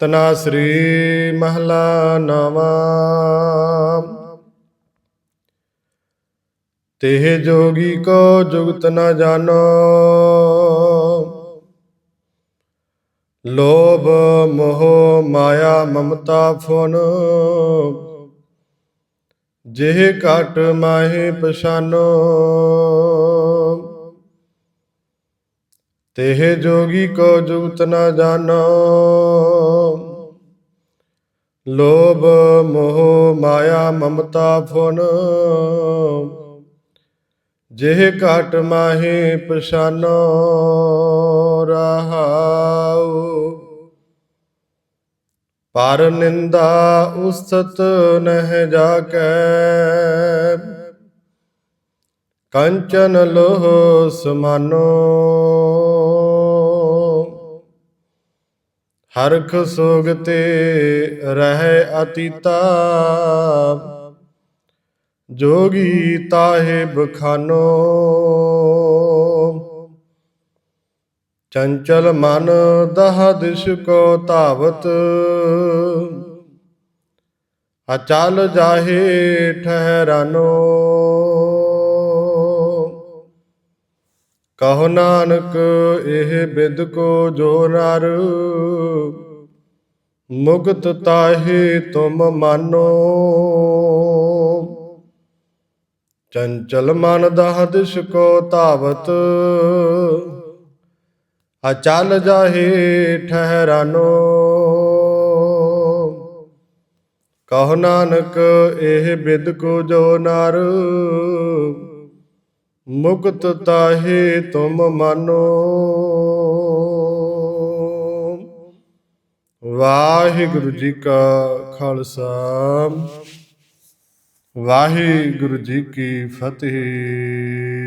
ਤਨਾ ਸ੍ਰੀ ਮਹਲਾ ਨਵਾਂ। ਤੇਹ ਜੋਗੀ ਕੋ ਜੁਗਤ ਨ ਜਾਣੋ ਲੋਭ ਮੋਹ ਮਾਇਆ ਮਮਤਾ ਫੁਨ। ਜਿਹ ਘਟ ਮਾਹੇ ਪਛਾਨੋ। ਤੇਹ ਜੋਗੀ ਕੋ ਜੁਗਤ ਨਾ ਜਾਣੋ। ਲੋਭ, ਮੋਹ, ਮਾਇਆ, ਮਮਤਾ, ਫੁਨ। ਜਿਹ ਘਟ ਮਾਹੀ ਪਛਾਨੋ ਰਹਾਉ। ਪਰ ਨਿੰਦਾ ਉਸਤ ਨਹਿ ਜਾਕੈ। ਕੰਚਨ ਲੋਹ ਸਮਾਨੋ। ਹਰਖ ਸੋਗ ਤੇ ਰਹਿ ਅਤੀਤਾ। ਜੋਗੀ ਤਾਹੇ ਬਖਾਨੋ। ਚੰਚਲ ਮਨ ਦਹ ਦਿਸ਼ ਕੋ ਧਾਵਤ। ਅਚਲ ਜਾਹੇ ਠਹਿਰਾਨੋ। ਕਹੋ ਨਾਨਕ, ਇਹ ਬਿਦ ਕੋ ਜੋ ਨਰ। ਮੁਕਤ ਤਾਹੇ ਤੁਮ ਮਾਨੋ। ਚੰਚਲ ਮਨ ਦਹ ਦਿਸ਼ ਕੋ ਤਾਵਤ ਅਚਲ ਜਾਹੇ ਠਹਿਰਾਨੋ। ਕਹੋ ਨਾਨਕ, ਇਹ ਬਿਦ ਕੋ ਜੋ ਨਰ। ਮੁਕਤ ਤਾਹੇ ਤੁਮ ਮਾਨੋ। ਵਾਹਿਗੁਰੂ ਜੀ ਕਾ ਖਾਲਸਾ। ਵਾਹਿਗੁਰੂ ਜੀ ਕੀ ਫਤਿਹ।